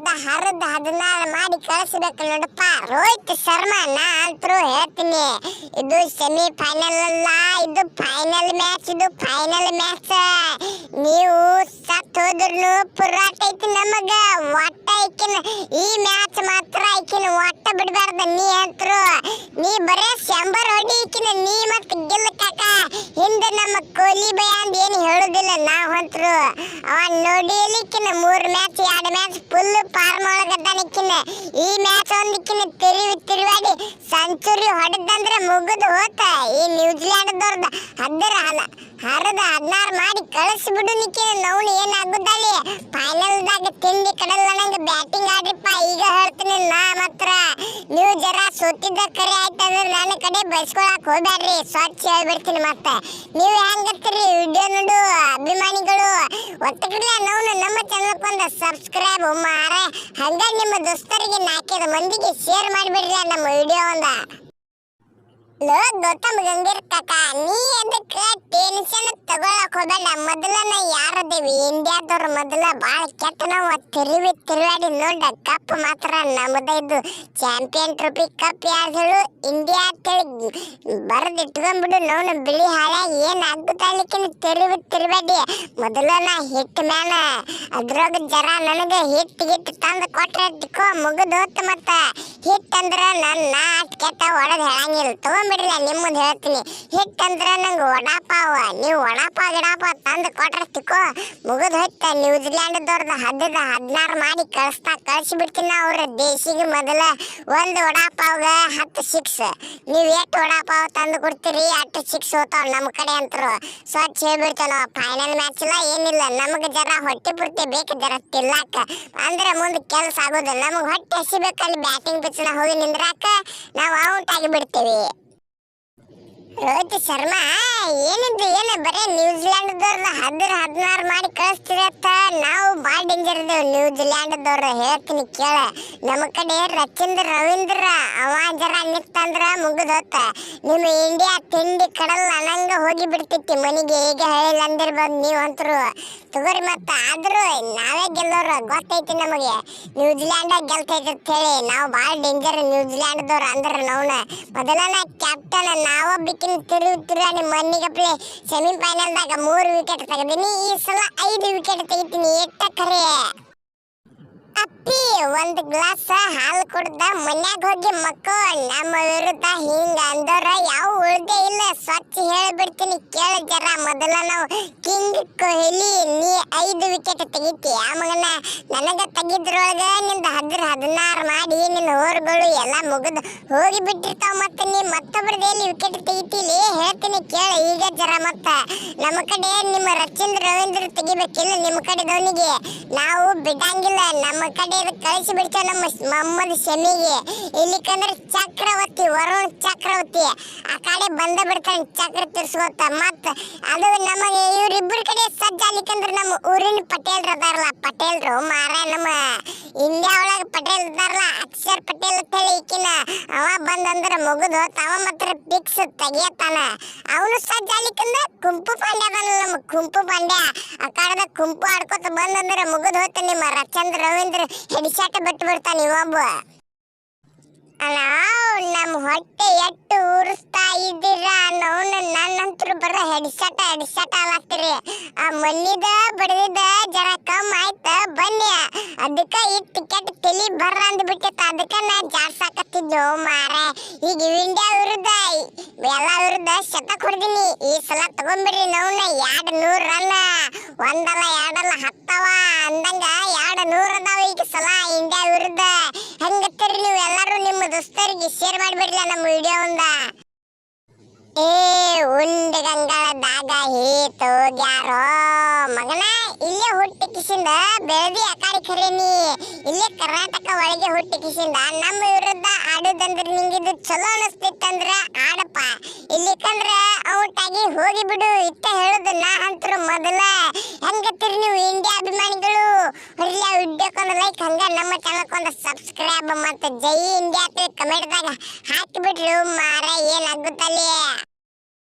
ವಿರುದ್ಧ ಹರಿದ ಹದಿನಾರು ಮಾಡಿ ಕಳಿಸ್ಬೇಕು ನೋಡಪ್ಪ. ರೋಹಿತ್ ಶರ್ಮಾ ನಾ ಅಂತರೂ ಹೇಳ್ತೀನಿ. ಇದು ಸೆಮಿ ಫೈನಲ್ ಅಲ್ಲ, ಇದು ಫೈನಲ್ ಮ್ಯಾಚ್ ಇದು ಫೈನಲ್ ಮ್ಯಾಚ್ ನೀವು ಸತ್ ಹೋದ್ರು ಪುರಾಟ ಐತಿ ನಮಗ. ಒಟ್ಟ ಐಕಿನ, ಈ ಮ್ಯಾಚ್ ಮಾತ್ರ ಐಕಿನ ಒಟ್ಟ ಬಿಡಬಾರ್ದ ನೀ ಅಂತರು. ನೀ ಬರೇ ಶಂಬರ್ ಹೊಡಿ ಈಕಿನ, ನೀ ಮತ್ತೆ ಗೆಲ್ಲ ಕಾಕ. ಹಿಂದೆ ನಮ್ಮ ಕೊಹ್ಲಿ ನೋಡಿ ಅವ ನೋಡಿಲಿಕ್ಕಿನ ಮೂರ್ ಮ್ಯಾಚ್ ಎರಡು ಮ್ಯಾಚ್ ಫುಲ್ ಫಾರ್ಮ್ ಒಳಗದ್ದಾನಿಕ್ಕಿನ ಈ ಮ್ಯಾಚ್ ಒಂದಿಕ್ಕಿನ ತಿರುವಿ ತಿರುವಾಡಿ ಸೆಂಚುರಿ ಹೊಡೆದಂದ್ರೆ ಮುಗಿದು ಹೋತ. ಈ ನ್ಯೂಜಿಲ್ಯಾಂಡ್ ಹದ್ದರ ಹಲ ಹರದ ಹದಿನಾರು ಮಾಡಿ ಕಳಿಸ್ಬಿಡು ನಿಕ್ಕಿನ. ನೋವು ಏನಾಗುದಲ್ಲಿ ಫೈನಲ್ದಾಗ ತಿಂಡಿ ಕಡಲ್ಲ ನಂಗೆ ಬ್ಯಾಟಿಂಗ್ ಆಡ್ರಿಪ್ಪ, ಈಗ ಹೇಳ್ತೀನಿ ನಾ. ಮಾತ್ರ ಸೋತಿದ್ದ ಕರೆ ಆಯ್ತಂದ್ರೆ ನನ್ನ ಕಡೆ ಬೈಸ್ಕೊಳಕ್ ಹೋಗ್ಬ್ಯಾಡ್ರಿ. ಸ್ವಚ್ಛ ಹೇಳ್ಬಿಡ್ತೀನಿ ಮತ್ತೆ. ನೀವು ಹೆಂಗತ್ತೀರಿ? ವಿಡಿಯೋ ನೋಡು, ಅಭಿಮಾನಿಗಳು. ಒತ್ತಕಡ್ಲೆ ನಾವು ನಮ್ಮ ಚಾನಲ್ಗೆ ಒಂದು ಸಬ್ಸ್ಕ್ರೈಬ್ ಮಾರ. ಹಂಗ ನಿಮ್ಮ ದೋಸ್ತರಿಗೆ ನಾಲ್ಕೈದು ಮಂದಿಗೆ ಶೇರ್ ಮಾಡಿಬಿಡ್ರಿ ನಮ್ಮ ವಿಡಿಯೋ ಒಂದ. ಲೋ ಗೌತಮ್ ಗಂಗೀರ್ ಕಾಕ ನೀ ಅದಕ್ಕೆ ಟೆನ್ಷನ್ ತಗೊಳಕ್ ಹೋದಲ್ಲ ಮೊದಲನ ಯಾರದೇವಿ ಇಂಡಿಯಾದವ್ರು ಮೊದಲ ಬಾಳ ಕೆಟ್ಟ ನಾವು ತಿರುವಿ ತಿರುವಾಡಿ ನೋಡ ಕಪ್ ಮಾತ್ರ ನಮ್ಮದ ಇದು ಚಾಂಪಿಯನ್ ಟ್ರೋಫಿ ಕಪ್ ಯಾರು ಇಂಡಿಯಾ ಅಂತೇಳಿ ಬರೆದು ಇಟ್ಕೊಂಡ್ಬಿಡು ನೋಡು ಬಿಳಿ ಹಾಳಾಗಿ ಏನ್ ಆಗುತ್ತಾಲಿಕ್ಕಿನ ತಿರುವಿ ತಿರುವಾಡಿ ಮೊದಲನ ಹಿಟ್ ಮ್ಯಾನ. ಅದ್ರಾಗ ಜರ ನನಗೆ ಹಿಟ್ ಗಿಟ್ ತಂದು ಕೊಟ್ರೆ ಟಿಕೋ ಮುಗಿದು ಹೋತ್ ಮತ್ತ. ಹಿಟ್ ಅಂದ್ರೆ ನನ್ನ ಕೆಟ್ಟ ಒಡೆದು ಹೇಳಂಗಿಲ್ಲ. ತಗೊಂಬಿಡ್ರಿ ನಿಮ್ಮ ಮುಂದೆ ಹೇಳ್ತೀನಿ. ಹಿಟ್ ಅಂದ್ರೆ ನಂಗೆ ವಡಾಪಾವ. ನೀವು ವಡಾಪಾವ್, ಗಿಡಾಪಾವ್ ತಂದು ಕೊಟ್ರೆ ತಿಕೋ ಮುಗಿದು ಹೋಯ್ತ. ನ್ಯೂಜಿಲ್ಯಾಂಡ್ದವ್ರದ್ದು ಹದ್ದದ ಹದಿನಾರು ಮಾಡಿ ಕಳಿಸ್ತಾ ಕಳಿಸಿಬಿಡ್ತೀನಿ ಅವ್ರ ದೇಶಿಗೆ ಮೊದಲ. ಒಂದು ವಡಾಪಾವ್ಗ ಹತ್ತು ಸಿಕ್ಸ್ ನೀವು ಎಷ್ಟು ಪಾವ್ ತಂದು ಕೊಡ್ತೀರಿ, ಅಷ್ಟು ಸಿಕ್ಸ್ ಹೋತಾವ ನಮ್ಮ ಕಡೆ ಅಂತರು. ಸ್ವಚ್ಛ ಹೇಳ್ಬಿಡ್ತಾವ ಫೈನಲ್ ಮ್ಯಾಚ್ ಇಲ್ಲ ಏನಿಲ್ಲ, ನಮಗೆ ಜರ ಹೊಟ್ಟೆ ಪೂರ್ತಿ ಬೇಕು, ಜರ ತಿಲ್ಲಾಕ ಅಂದ್ರೆ ಮುಂದೆ ಕೆಲಸ ಆಗೋದು, ನಮಗೆ ಹೊಟ್ಟೆ ಹಸಿಬೇಕಲ್ಲಿ ಬ್ಯಾಟಿಂಗ್ ಪಿಚ್ನ ಹೋಗಿ ನಿಂದ್ರಾಕ ನಾವು ಔಟ್ ಆಗಿ ಬಿಡ್ತೀವಿ ರೋಹಿತ್ ಶರ್ಮಾ ಏನಿದ್ದು ಏನು, ಬರೀ ನ್ಯೂಜಿಲ್ಯಾಂಡ್ದವ್ರನ್ನ ಹದ್ರ ಹದಿನಾರು ಮಾಡಿ ಕಳಿಸ್ತಿರತ್ತ ನಾವು ಭಾಳ ಡೇಂಜರ್ ಇದ್ದೇವೆ. ನ್ಯೂಜಿಲ್ಯಾಂಡ್ದವ್ರ ಹೇಳ್ತೀನಿ ಕೇಳ. ನಮ್ಮ ಕಡೆ ರಚೀಂದ್ರ, ರವೀಂದ್ರ ಅವ ಜರ ನಿತ್ತಂದ್ರ ಮುಗಿದ್ ಹೋತ ನಿಮ್ಮ ಇಂಡಿಯಾ ತಿಂಡಿ ಕಡಲ್ ಅನ್ನಂಗ ಹೋಗಿ ಬಿಡ್ತೈತಿ ಮನೆಗೆ ಈಗ ಹೇಳಿಲ್ಲ ಅಂದಿರ್ಬೋದು ನೀವು ಅಂತರು. ತಗೋರಿ ಮತ್ತೆ. ಆದ್ರೂ ನಾವೇ ಗೆಲ್ಲೋರು. ಗೊತ್ತೈತಿ ನಮಗೆ. ನ್ಯೂಜಿಲ್ಯಾಂಡ್ ಗೆಲ್ತೈತಿ ಅಂತ ಹೇಳಿ ನಾವು ಭಾಳ ಡೇಂಜರ್ ನ್ಯೂಜಿಲ್ಯಾಂಡ್ದವ್ರು ಅಂದ್ರೆ ನಾವ್ನ. ಮೊದಲನ ಕ್ಯಾಪ್ಟನ್ ನಾವೊಬ್ಬಿಕಿನ ತಿರುಗಿ ತಿರುಗಾಡಿ ಮಣ್ಣಿಗಪ್ಲೆ ಸೆಮಿ ಫೈನಲ್ದಾಗ ಮೂರು ವಿಕೆಟ್ ತೆಗೆದೀನಿ ಈ ಸಲ ಐದು ವಿಕೆಟ್ ತೆಗಿತೀನಿ ಎಟ್ಟ ಅಪ್ಪಿ ಒಂದ್ ಗ್ಲಾಸ್ ಹಾಲು ಕುಡ್ದ ಮನ್ಯಾಗ ಹೋಗಿ ಮಕ್ಕೋ, ನಮ್ಮ ವಿರುದ್ಧ ಹಿಂಗ ಅಂದ್ರ, ಯಾವ ಉಳ್ದೇ ಇಲ್ಲ. ಸ್ವಚ್ಛ ಹೇಳ್ಬಿಡ್ತೀನಿ, ಕೇಳ ಜರ. ಮೊದಲ ನಾವು ಕಿಂಗ್ ಕೊಹ್ಲಿ, ನೀ ಐದು ವಿಕೆಟ್ ತೆಗಿತಿ. ಆ ನನಗ ತೆಗಿದ್ರೊಳಗ ನಿಂದ ಹದ್ರ ಹದಿನಾರು ಮಾಡಿ ನಿನ್ನ ಹೋರ್ಗಳು ಎಲ್ಲ ಮುಗಿದು ಹೋಗಿ ಬಿಟ್ಟಿರ್ತಾವ ಮತ್ತೆ ನೀ ಮತ್ತೊಬ್ರದ್ದು ಎಲ್ಲಿ ವಿಕೆಟ್ ತೆಗಿತೀಲಿ ಹೇಳ್ತೀನಿ, ಕೇಳ. ಈಗ ಜರ ಮತ್ತ ನಮ್ಮ ಕಡೆ ನಿಮ್ಮ ರಚಿಂದ್ರ ರವೀಂದ್ರ ತೆಗಿಬೇಕಿಲ್ಲ ನಿಮ್ಮ ಕಡೆದವನಿಗೆ ನಾವು ಬಿಡಂಗಿಲ್ಲ. ನಮ್ಮ ಕಡೆ ಕಳಿಸಿ ಬಿಡ್ತೇವೆ ನಮ್ಮ ಮಮ್ಮದ ಶಮಿಗೆ ಇಲ್ಲಿಕಂದ್ರೆ ಚಕ್ರವರ್ತಿ, ವರುಣ್ ಚಕ್ರವರ್ತಿ. ಆ ಕಡೆ ಬಂದ ಬಿಡ್ತಾನೆ ಚಕ್ರ ತಿರ್ಸ್ಕೊತ. ಮತ್ತ ಅದು ನಮಗೆ ಇವ್ರಿಬ್ಬರ ಕಡೆ ಸಜ್ಜಾಲಿಕಂದ್ರೆ ನಮ್ಮ ಊರಿನ ಪಟೇಲ್ ಅದಾರಲ್ಲ, ಪಟೇಲ್ರು ಮಾರ ನಮ್ಮ ಒಳಗೆ ಅಕ್ಷರ್ ಪಟೇಲ್ ಅಂತ ಹೇಳಿ ಈಕಿನ ಅವ ಬಂದಂದ್ರೆ ಮುಗಿದು ತಾವ ಮಾತ್ರ ಪಿಕ್ಸ್ ತೆಗಿಯತ್ತಾನ. ಅವನು ಸಜ್ಜಾಲಿಕಂದ ಕುಂಪು ಪಾಂಡ್ಯ ನಮ್ಮ ಕುಂಪು ಪಾಂಡ್ಯ. ಆ ಕುಂಪು ಆಡ್ಕೊತ ಬಂದಂದ್ರೆ ಮುಗಿದು ಹೋತ ನಿಮ್ಮ ರಚಂದ್ರ ರವೀಂದ್ರ ಹೆಡಿಶಾಟ ಬಿಟ್ಟು ಬಿಡ್ತಾನೆ ಇವೊಬ್ಬ ನಾವು ನಮ್ಮ ಹೊಟ್ಟೆ ಎಟ್ಟು ಉರಿಸ್ತಾ ಇದ್ದೀರಾ ಅನ್ನೋನು ನನ್ನಂತರು ಬರ ಹೆಡ್ಸೆಟ್ ಹೆಡ್ಸೆಟ್ ಆಗತ್ತೀರಿ ಆ ಮಲ್ಲಿದ ಬಡದಿದ ಜರ ಕಮ್ಮಿ ಅದಕ್ಕ ಈ ಟಿಕೆಟ್ ತಲಿ ಬರ್ರ ಅಂದ್ಬಿಟ್ಟಿತ್ತು. ಅದಕ್ಕ ನಾ ಜಾಡ್ಸಾಕತ್ತಿದ್ದು. ಮಾರ, ಈಗ ಇಂಡಿಯಾ ವಿರುದ್ಧ, ಎಲ್ಲ ವಿರುದ್ಧ ಶತಕ್ ಹೊಡ್ದೀನಿ. ಈ ಸಲ ತಗೊಂಬಿಡ್ರಿ ನೋವ್ನ ಎರಡು ನೂರು ರನ್, ಒಂದಲ್ಲ ಎರಡಲ್ಲ ಹತ್ತವ ಅಂದಂಗ ಎರಡು ನೂರು ಅದಾವ ಈಗ ಸಲ ಇಂಡಿಯಾ ವಿರುದ್ಧ. ಹೆಂಗತ್ತೀರಿ ನೀವು ಎಲ್ಲರೂ ನಿಮ್ಮ ದೋಸ್ತರಿಗೆ ಶೇರ್ ಮಾಡಿಬಿಡ್ಲ ನಮ್ಮ ವಿಡಿಯೋ ಒಂದ? ಏ, ಉಂಡ ಗಂಗಾಳದಾಗ ಹೀತೋಗ್ಯಾರೋ ಮಗನ, ಇಲ್ಲೇ ಹುಟ್ಟಿ ಕಿಸಿಂದ ಬೆಳೆದಿ ಅಕಾಡಿ ನೀ ಇಲ್ಲೇ ಕರ್ನಾಟಕ ಒಳಗೆ ಹುಟ್ಟಿ ಕಿಸಿಂದ ನಮ್ಮ ವಿರುದ್ಧ ಆಡುದಂದ್ರೆ ನಿಂಗಿದು ಚಲೋ ಅನಿಸ್ತಿತ್ತಂದ್ರ ಆಡಪ್ಪ. ಇಲ್ಲಿಕಂದ್ರ ಔಟ್ ಆಗಿ ಹೋಗಿ ಬಿಡು, ಇತ್ತ ಹೇಳುದು ನಾ ಅಂತರು ಮೊದಲ. ಹೆಂಗತ್ತೀರಿ ನೀವು ಇಂಡಿಯಾ ಅಭಿಮಾನಿಗಳು? ಹೊರಲ್ಲ ವಿಡಿಯೋಕ್ಕೊಂದು ಲೈಕ್ ಹಂಗ ನಮ್ಮ ಚಾನಲ್ಕೊಂದು ಸಬ್ಸ್ಕ್ರೈಬ್ ಮತ್ತು ಜೈ ಇಂಡಿಯಾ ಕಮೆಂಟ್ದಾಗ ಹಾಕಿ ಬಿಡ್ರಿ ಮಾರ ಏನಾಗುತ್ತಲ್ಲಿ